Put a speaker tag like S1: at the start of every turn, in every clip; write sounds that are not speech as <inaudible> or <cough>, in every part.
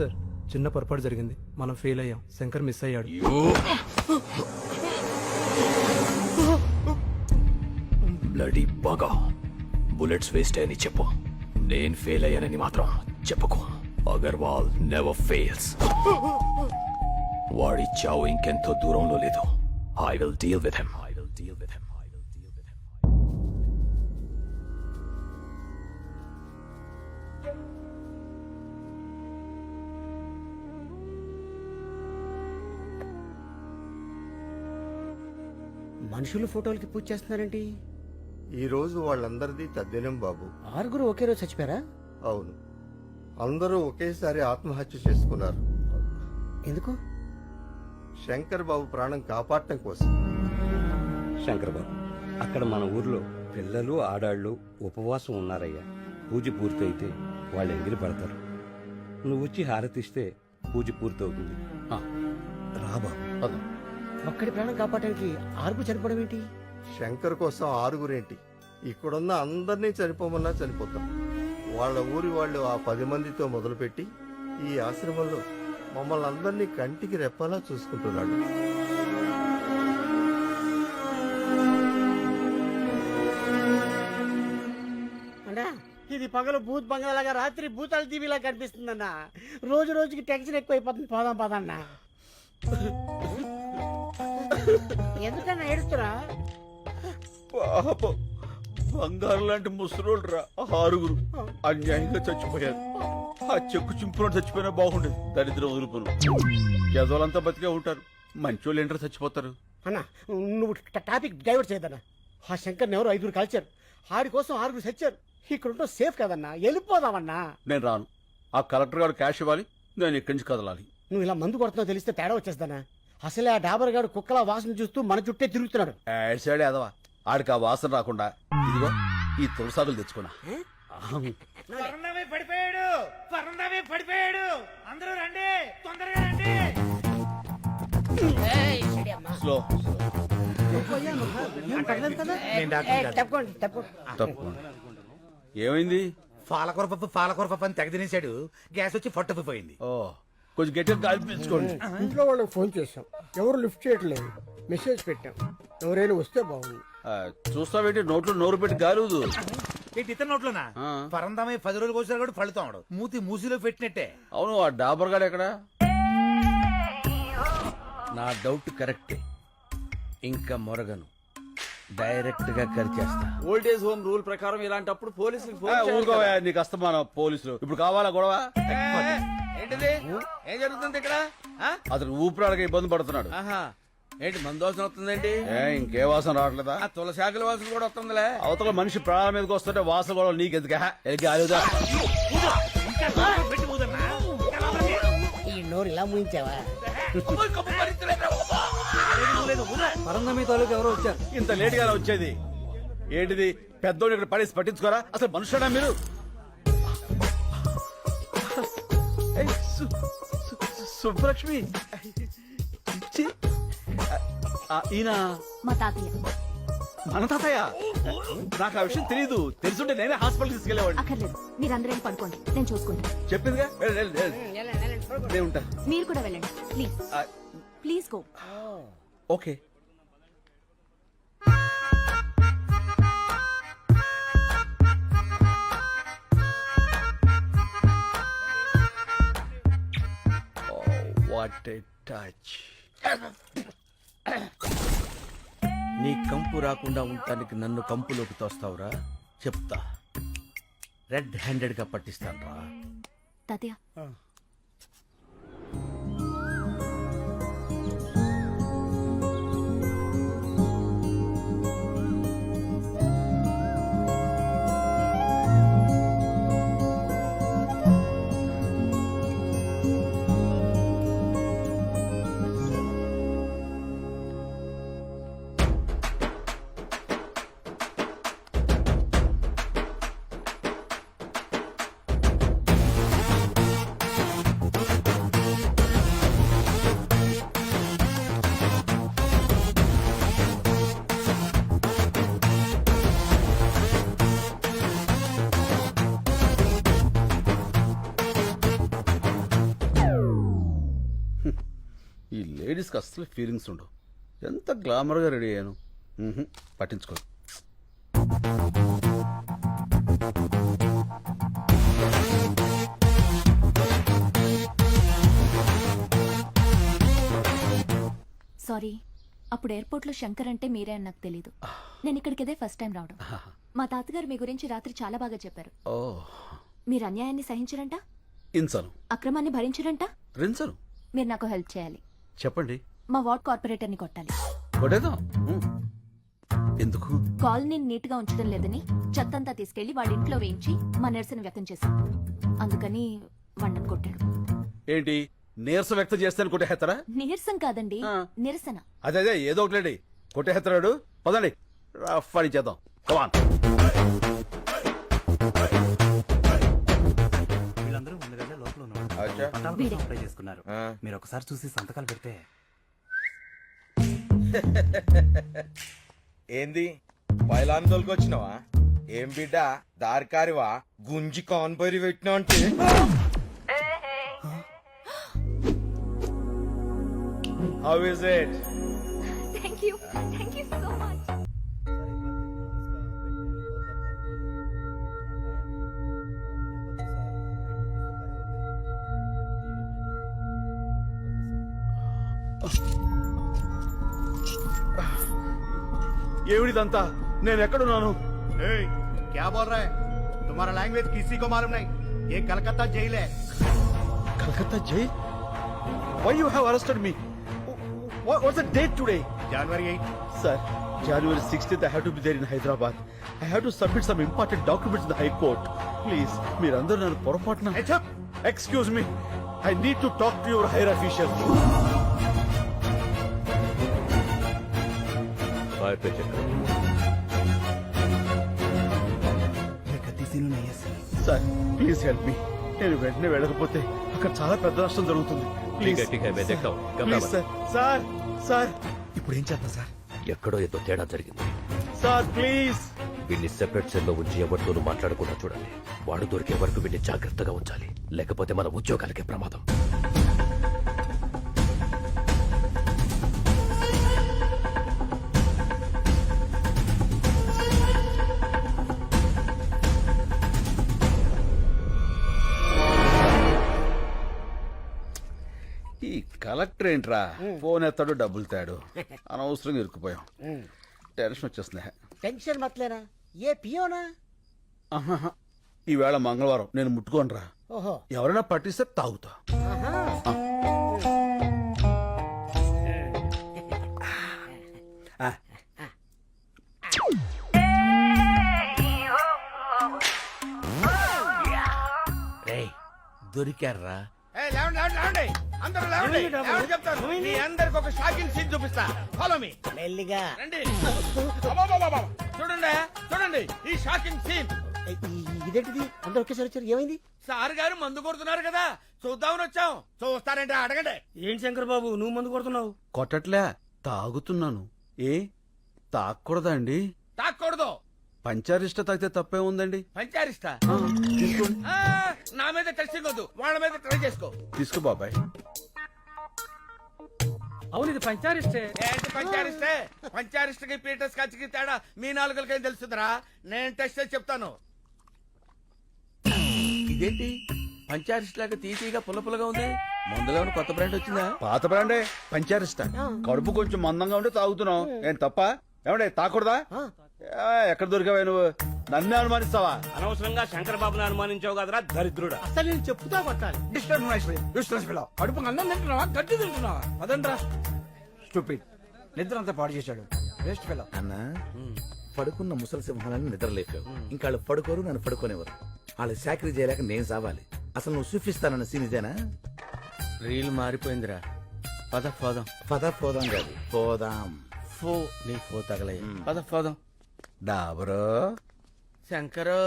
S1: Sir చిన్న పొరపాటు జరిగింది. మనం ఫెయిల్ అయ్యాం. శంకర్ మిస్ అయ్యాడు.
S2: బ్లడీ బాగా బుల్లెట్స్ వేస్ట్ అని చెప్పు. నేను ఫెయిల్ అయ్యానని మాత్రం చెప్పుకో. అగర్వాల్ నెవర్ ఫెయిల్స్ వాడి చావు ఇంకెంతో దూరంలో లేదు. I will deal with him I will deal with him I will deal with him
S3: మనుషులు ఫోటోలకి పూజ చేస్తున్నారేంటి
S4: ఈ రోజు వాళ్ళందరిది తద్దినం బాబు.
S3: ఆరుగురు ఒకే రోజు చచ్చిపోయారా?
S4: అవును. అందరూ ఒకేసారి ఆత్మహత్య చేసుకున్నారు.
S3: ఎందుకు?
S4: శంకర్ బాబు ప్రాణం కాపాడటం కోసం.
S5: శంకరబాబు అక్కడ మన ఊర్లో పిల్లలు ఆడాళ్ళు ఉపవాసం ఉన్నారయ్యా. పూజ పూర్తయితే వాళ్ళు ఎంగిలి పడతారు. నువ్వు వచ్చి హారతిస్తే పూజ పూర్తవుతుంది.
S2: రాబా
S3: ఒక్కడి ప్రాణం కాపాడడానికి ఆరుగురు చనిపోవడం ఏంటి?
S4: శంకర్ కోసం ఆరుగురేంటి? ఇక్కడున్న అందరినీ చనిపోమన్నా చనిపోతాం. వాళ్ళ ఊరి వాళ్ళు ఆ పది మందితో మొదలుపెట్టి ఈ ఆశ్రమంలో మమ్మల్ని అందరినీ కంటికి రెప్పలా చూసుకుంటున్నాడు.
S3: అన్నా ఇది పగలు భూత్ బంగాలాగా రాత్రి భూతాల టీవీలా కనిపిస్తుందన్నా. రోజు రోజుకి టెన్షన్ ఎక్కువైపోతుంది. పోదాం పదన్నా ఎందుకన్నా ఏడుస్తురా?
S6: పాపం. బంగారు లాంటి ముసలోళ్ళు రా ఆరుగురు. అన్యాయంగా చచ్చిపోయారు. ఆ చెక్కు చింపులో చచ్చిపోయినా బాగుండేది. దరిద్రం వదులుపును యదవులంతా బతికే ఉంటారు. మంచోళ్ళు ఏంటారు చచ్చిపోతారు?
S3: అన్నా నువ్వు టాపిక్ డైవర్ట్ చేయదన్నా. ఆ శంకర్ని ఎవరు ఐదుగురు కలిచారు ఆడి కోసం ఆరుగురు చచ్చారు. ఇక్కడ ఉంటే సేఫ్ కదన్నా. వెళ్ళిపోదామన్నా.
S6: నేను రాను. ఆ కలెక్టర్ గారు క్యాష్ ఇవ్వాలి. నేను ఇక్కడి నుంచి కదలాలి.
S3: నువ్వు ఇలా మందు కొడుతున్నావు తెలిస్తే తేడా వచ్చేస్తానా అసలే ఆ డాబర్ గాడు కుక్కల వాసన చూస్తూ మన చుట్టే తిరుగుతున్నాడు.
S6: ఎదవా ఆడికి ఆ వాసన రాకుండా ఇదిగో ఈ తులసాకులు తెచ్చుకున్నా.
S7: పరందమే పడిపోయాడు. పరందమే పడిపోయాడు. అందరూ రండి. తొందరగా రండి.
S6: స్లో.
S3: తప్పకోండి
S6: ఏమైంది?
S7: పాలకూర పప్పు పాలకూర పప్పు అని తెగ తినేశాడు. గ్యాస్ వచ్చి పట్టుకుపోయింది
S6: ఓ. కొంచెం గట్టిగా గాలి పీల్చుకోండి
S3: ఇంట్లో వాళ్ళకి ఫోన్ చేశాం. ఎవరు లిఫ్ట్ చేయట్లేదు. మెసేజ్ పెట్టాం. ఎవరైనా వస్తే బాగుంది
S6: చూస్తావేంటి? నోట్లో నోరు పెట్టి గాలుదు.
S7: ఏంటి ఇతర నోట్లోనా?
S6: ఆ.
S7: పరందమే పది రోజులు వచ్చినా కూడా ఫలితాడు మూతి మూసిలో పెట్టినట్టే.
S6: అవును ఆ డాబర్ గాడు ఎక్కడ?
S8: నా డౌట్ కరెక్టే. ఇంకా మొరగను. డైరెక్ట్గా కరిచేస్తా
S9: ఓల్డేజ్ హోమ్ రూల్ ప్రకారం ఇలాంటప్పుడు పోలీసులకు
S6: ఊరుకోవయ్యా, నీకు అస్తమానం పోలీసులు. ఇప్పుడు కావాలా గొడవ?
S8: ఏంటిది? ఏం జరుగుతుంది ఇక్కడ? ఆ?
S6: అతను ఊపిరాడక ఇబ్బంది పడుతున్నాడు.
S8: ఆహా. ఏంటి మందోసన వస్తుందేంటి?
S6: ఏ ఇంకే వాసన రావట్లేదా?
S8: ఆ తులసాకుల వాసన కూడా వస్తుందిలే.
S6: అవతల మనిషి ప్రాణాల మీదకి వస్తుంటే వాసన కూడా నీకెందుకు? గాలిదా
S3: ఈ నోరు ఇలా ముయించావా
S1: పరంగమి తాలూకు ఎవరో వచ్చారు.
S6: ఇంత లేట్ గానే వచ్చేది. ఏంటిది? పెద్దోడు ఇక్కడ పడేసి పట్టించుకోరా? అసలు మనుషుడా మీరు? సుబ్బలక్ష్మి. చి. ఆ, ఈయన
S10: మా తాతయ్య.
S6: మన తాతయ్య? నాకు ఆ విషయం తెలియదు తెలుసుంటే నేనే హాస్పిటల్ తీసుకెళ్ళేవాడిని
S10: అక్కర్లేదు. మీరందరూ వెళ్ళి పడుకోండి. నేను చూసుకుంటాను.
S6: చెప్పిందిగా. నేను ఉంటా.
S10: మీరు కూడా వెళ్ళండి.
S6: Please.
S10: Please go.
S6: Okay.
S8: What a touch నీ కంపు రాకుండా ఉండటానికి నన్ను కంపులోకి తోస్తావురా? చెప్తా. రెడ్ హ్యాండెడ్గా పట్టిస్తాను రా
S10: తాతయ్య
S6: లేడీస్కి అస్సలు ఫీలింగ్స్ ఉండవు. ఎంత గ్లామర్గా రెడీ అయ్యాను. మ్హూ, పట్టించుకోదు
S10: సారీ అప్పుడు ఎయిర్పోర్ట్లో శంకర్ అంటే మీరే అని నాకు తెలీదు. నేను ఇక్కడికి ఇదే ఫస్ట్ టైం రావడం. మా తాతగారు మీ గురించి రాత్రి చాలా బాగా చెప్పారు. మీరు అన్యాయాన్ని సహించరంట?
S6: ఇన్సను
S10: అక్రమాన్ని భరించరంట?
S6: రిన్సను
S10: మీరు నాకు హెల్ప్ చేయాలి.
S6: చెప్పండి.
S10: మా వార్డ్ కార్పొరేటర్ని కొట్టాలి.
S6: కొట్టేద్దాం. ఎందుకు?
S10: కాలనీని నీట్గా ఉంచడం లేదని చెత్తంతా తీసుకెళ్ళి వాళ్ళ ఇంట్లో వేయించి మా నిరసన వ్యక్తం చేశాం. అందుకని వండను కొట్టాడు.
S6: ఏంటి? నీరసం వ్యక్తం చేస్తాను కొట్టేస్తారా?
S10: నీరసం కాదండి
S6: ఆ.
S10: నిరసన.
S6: అదే అదే ఏదో ఒకటి కొట్టేస్తున్నాడు. పదండి. రఫ్ అని చేద్దాం. కమాన్
S11: అప్లై చేసుకున్నారు. మీరు ఒకసారి చూసి సంతకాలు పెడితే. <laughs>
S8: ఏంది? పైలాన్ తోలుకొచ్చినావా? ఏం బిడ్డ? దారికారివా? గుంజి కాన్పరి పెట్టినా అంటే. హౌ ఇస్ ఇట్
S6: ఏమిడిదంతా నేను ఎక్కడున్నాను
S3: क्या बोल रहा है तुम्हारा लैंग्वेज किसी को मालूम नहीं ये कलकत्ता जेल है
S6: కలకత్తా జై why you have arrested me what's the date today
S3: January eight
S6: sir January sixteenth I have to be there in Hyderabad I have to submit some important documents in the high court please మీరందరూ నన్ను పొరపాటున excuse me I need to talk to your higher official sir please help me నేను వెంటనే వెళ్ళకపోతే అక్కడ చాలా పెద్ద నష్టం జరుగుతుంది. Please please sir sir sir
S11: ఇప్పుడు ఏం చేద్దాం సార్
S12: ఎక్కడో ఏదో తేడా జరిగింది.
S6: సార్ ప్లీజ్
S12: వీడిని సెపరేట్ సెల్లో ఉంచి ఎవరితోనూ మాట్లాడకుండా చూడండి. వాడు దొరికే వరకు వీడిని జాగ్రత్తగా ఉంచాలి. లేకపోతే మన ఉద్యోగాలకే ప్రమాదం.
S6: కలెక్టర్ ఏంట్రా? ఫోన్ ఎత్తాడు డబ్బులు తాడు. <laughs> అనవసరం ఇరుక్కుపోయాం. టెన్షన్ వచ్చేస్తుంది.
S3: టెన్షన్ మట్లేనా ఏ
S6: పియోనా? ఈవేళ మంగళవారం నేను ముట్టుకోనరా. ఎవరైనా పట్టిస్తే తాగుతా.
S7: దొరికారా రే దొరికారా
S8: అందరూ లేవండి. ఎవరు చెప్తాను మీ అందరికి ఒక షాకింగ్ సీన్ చూపిస్తా. ఫాలో మీ
S3: మెల్లిగా.
S8: రండి. అబ్బబ్బబ్బబ్బ. చూడండి చూడండి. ఈ షాకింగ్ సీన్.
S3: ఇదేంటిది? అందరు ఒకేసారి వచ్చారు. ఏమైంది?
S8: సార్ గారు మందు కొడుతున్నారు కదా. చూద్దామని వచ్చాం. చూస్తారంటే అడగండి.
S3: ఏంటి శంకర్ బాబు నువ్వు మందు కొడుతున్నావు?
S6: కొట్టట్లే. తాగుతున్నాను. ఏ? తాగకూడదా అండి?
S8: తాక్కూడదు.
S6: పంచారిష్ట తాగితే తప్పే ఉందండి.
S8: పంచారిస్తా
S6: ఆ, తీసుకోండి.
S8: ఆ, నా మీద టెస్టింగ్ వద్దు. వాళ్ళ మీద ట్రై చేసుకో.
S6: తీసుకో బాబాయ్.
S13: అవును ఇది పంచారిస్టే
S8: ఏంటి పంచారిస్తే పంచారిస్ట్కి పీటర్స్ కచ్చికి తేడా మీ నాలుగులకేం తెలుస్తుందిరా నేను టెస్ట్ చేసి చెప్తాను.
S7: ఇదేంటి? పంచారిస్ట్ లాగా తీతీగా పుల్ల పుల్లగా ఉంది. మందులో ఏమైనా కొత్త బ్రాండ్ వచ్చిందా?
S6: పాత బ్రాండే. పంచారిష్ట. కడుపు కొంచెం మందంగా ఉంటే తాగుతున్నావు ఏం తప్ప? ఏమండే తాకూడదా? ఎక్కడ దొరికావా నువ్వు? నన్నే అనుమానిస్తావా?
S11: అనవసరంగా శంకర్ బాబుని అనుమానించావు కదరా దరిద్రుడా.
S3: అసలు నేను చెప్పుతా కొట్టాలి.
S11: కడుపు అన్నం తింటున్నావా? గడ్డి తింటున్నావా? అదండ్రా స్టూపిడ్ నిద్ర అంతా పాడు చేశాడు. వేస్ట్ ఫెలో
S7: అన్న పడుకున్న ముసలి సింహాలను నిద్రలేపావు. ఇంకా వాళ్ళు పడుకోరు నన్ను పడుకోనివ్వరు. వాళ్ళు చాకరీ చేయలేక నేను సావాలి. అసలు నువ్వు చూపిస్తానన్న సీన్ ఇదేనా?
S14: రీల్ మారిపోయిందిరా. పద పోదాం.
S7: పద పోదాం కాదు పోదాం.
S14: ఫో నీ ఫో తగలయ్య. పద పోదాం.
S6: డాబరో
S14: శంకరు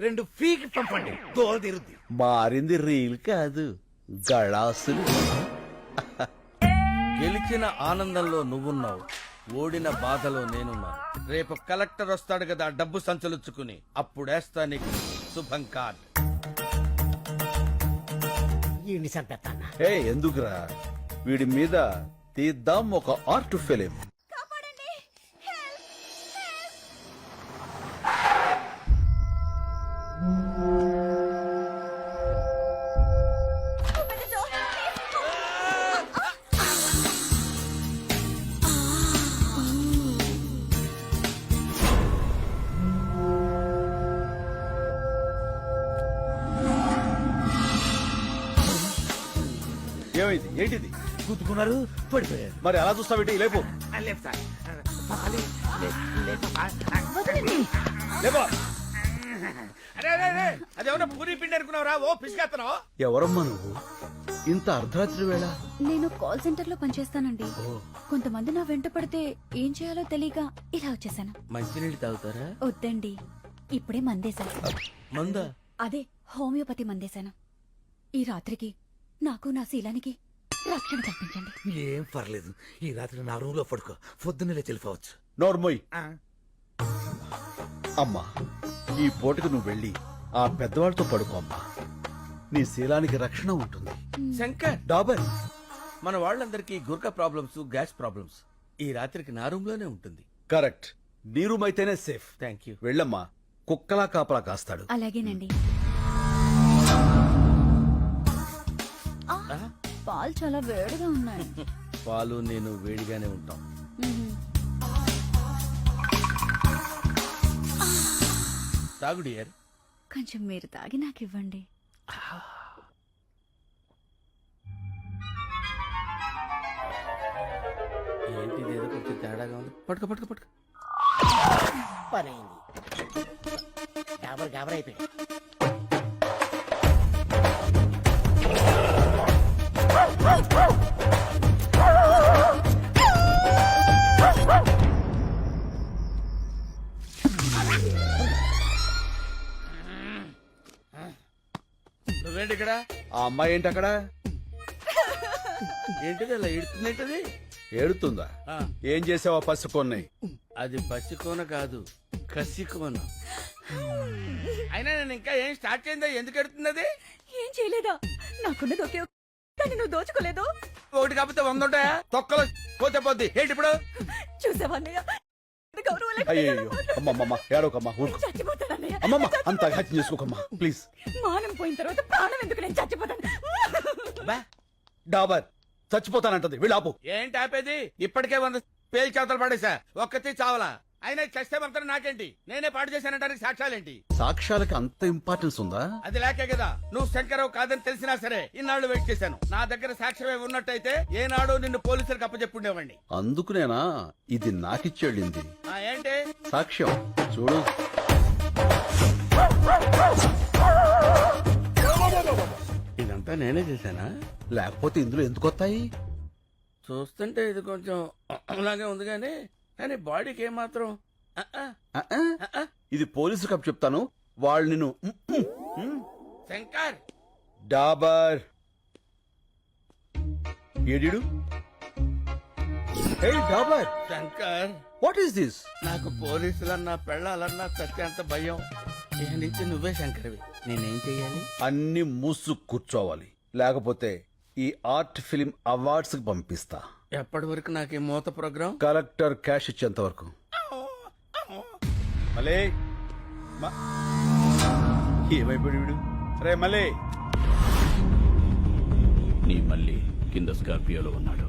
S7: రెండు ఫీకి పంపండి. తోలు తిరుద్ది
S6: మారింది రీల్ కాదు గళాసులు.
S14: గెలిచిన ఆనందంలో నువ్వున్నావు ఓడిన బాధలో నేనున్నాను రేపు కలెక్టర్ వస్తాడు కదా డబ్బు సంచలుచ్చుకుని అప్పుడేస్తా నీకు శుభం కార్డ్.
S3: పెత్తాన్న
S6: ఏ ఎందుకురా? వీడి మీద తీద్దాం ఒక ఆర్ట్ ఫిలిం. ఏమైంది ఏంటిది?
S7: గుద్దుకున్నారు పడిపోయారు.
S6: మరి అలా చూస్తావేంటి? లేపు.
S7: లేదు సార్
S6: లేపా.
S8: అరే అరే అరే. అదేమన్నా పూరి పిండి అనుకున్నావురా? ఓ పిసిగేస్తున్నావు
S6: ఎవరమ్మా నువ్వు? ఇంత అర్ధరాత్రి వేళ?
S15: నేను కాల్ సెంటర్లో పనిచేస్తానండి కొంతమంది నా వెంట పడితే ఏం చేయాలో తెలియక ఇలా వచ్చేసాను.
S8: మంచినీళ్ళు తాగుతారా?
S15: వద్దండి. ఇప్పుడే మందేశాను.
S8: మందా?
S15: అదే హోమియోపతి మందేశాను. ఈ రాత్రికి నాకు నా శీలానికి రక్షణ కల్పించండి
S7: ఏం పర్లేదు. ఈ రాత్రి నా రూమ్లో పడుకో. పొద్దున్నే తెలిపోవచ్చు
S6: నోర్మోయ్ అమ్మా ఈ పూటకు నువ్వు వెళ్ళి ఆ పెద్దవాళ్ళతో పడుకో అమ్మా. నీ శీలానికి రక్షణ ఉంటుంది.
S8: శంకర్!
S6: డాబర్!
S8: మన వాళ్ళందరికీ గుర్క ప్రాబ్లమ్స్ గ్యాస్ ప్రాబ్లమ్స్ ఈ రాత్రికి నా రూమ్లోనే ఉంటుంది.
S6: కరెక్ట్. నీ రూమ్ అయితేనే సేఫ్
S8: థ్యాంక్ యూ
S6: వెళ్ళమ్మా. కుక్కలా కాపలా కాస్తాడు.
S15: అలాగేనండి. పాలు చాలా వేడిగా ఉన్నాయి.
S8: పాలు నేను వేడిగానే ఉంటాం. తాగు డియర్.
S15: కొంచెం మీరు తాగి నాకు ఇవ్వండి.
S8: ఏంటి ఇదేదో కొంచెం తేడాగా ఉంది. పట్టుకో పట్టుకో పట్టుకో.
S3: పని అయింది గాబర్ గాబర్
S8: నువ్వేంటి ఇక్కడ?
S6: ఆ అమ్మాయి ఏంటి అక్కడ?
S8: ఏంటిది అలా ఇడుతుందేంటది
S6: ఏడుతుందా? ఏం చేసావా పసి కొన్ని
S8: అది పసికోన కాదు కసికోన. అయినా నేను ఇంకా ఏం స్టార్ట్ చేయిందా? ఎందుకు ఎడుతుంది అది
S15: ఏం చేయలేదా? నాకున్నది ఒకే కానీ నువ్వు దోచుకోలేదు.
S8: ఒకటి కాకపోతే వంద ఉంటాయా? తొక్కలో పోతే పోద్ది. ఏంటి ఇప్పుడు?
S15: చూసావన్నయ్య గౌరవం లేకుండా
S6: అయ్యో
S15: ఎలా మాట్లాడుతున్నావు?
S6: అమ్మమ్మమ్మ ఏడోకమ్మా ఊరుకో.
S15: చచ్చిపోతానన్నయ్య
S6: అమ్మమ్మ అంత హత్య చేసుకోకమ్మా ప్లీజ్.
S15: మానం పోయిన తర్వాత ప్రాణం ఎందుకు నేను చచ్చిపోతాను?
S6: డాబర్ చచ్చిపోతానంటది. వీళ్ళు ఆపు.
S8: ఏంటి ఆపేది? ఇప్పటికే వంద పేలు చేతలు పడేసా ఒక్కతి చావలా. అయినా చస్తే మాత్రం నాకేంటి? నేనే పాడు చేశానంటానికి సాక్ష్యాలేంటి?
S6: సాక్ష్యాలకి అంత ఇంపార్టెన్స్ ఉందా?
S8: అది లేకే కదా. నువ్వు శంకరావు కాదని తెలిసినా సరే ఇన్నాళ్ళు వెయిట్ చేశాను. నా దగ్గర సాక్ష్యమే ఉన్నట్టయితే ఏనాడు నిన్ను పోలీసులకు అప్పచెప్పుండేవాడిని
S6: అందుకునేనా ఇది నాకిచ్చెళ్ళింది.
S8: ఆ, ఏంటి?
S6: సాక్ష్యం. చూడు.
S8: ఇదంతా నేనే చేశానా?
S6: లేకపోతే ఇందులో ఎందుకు వస్తాయి?
S8: చూస్తుంటే ఇది కొంచెం <clears throat> అలాగే ఉంది కానీ కానీ బాడీకి ఏమాత్రం.
S6: ఇది పోలీసు కప్ చెప్తాను. వాళ్ళు నిన్ను.
S8: శంకర్!
S6: డాబర్! ఏడిడు హే డాబర్!
S8: శంకర్!
S6: వాట్ ఈస్ దిస్
S8: నాకు పోలీసులన్నా పెళ్ళాలన్నా సత్యంత భయం. ఇక నుంచి నువ్వే శంకర్వి. నేనేం చెయ్యాలి?
S6: అన్ని మూసు కూర్చోవాలి. లేకపోతే ఈ ఆర్ట్ ఫిలిం అవార్డ్స్కి పంపిస్తా.
S8: ఎప్పటి వరకు నాకు ఈ మూత ప్రోగ్రాం?
S6: కలెక్టర్ క్యాష్ ఇచ్చేంత వరకు. మలే మ- ఏమైపోయాడు వీడు? రే మలే.
S12: నీ మళ్ళీ కింద స్కార్పియోలో ఉన్నాడు.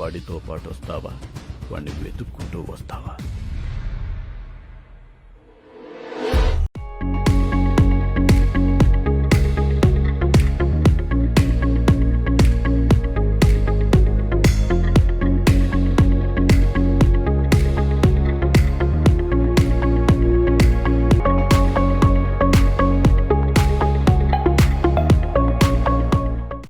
S12: వాడితో పాటు వస్తావా? వాడిని వెతుక్కుంటూ వస్తావా?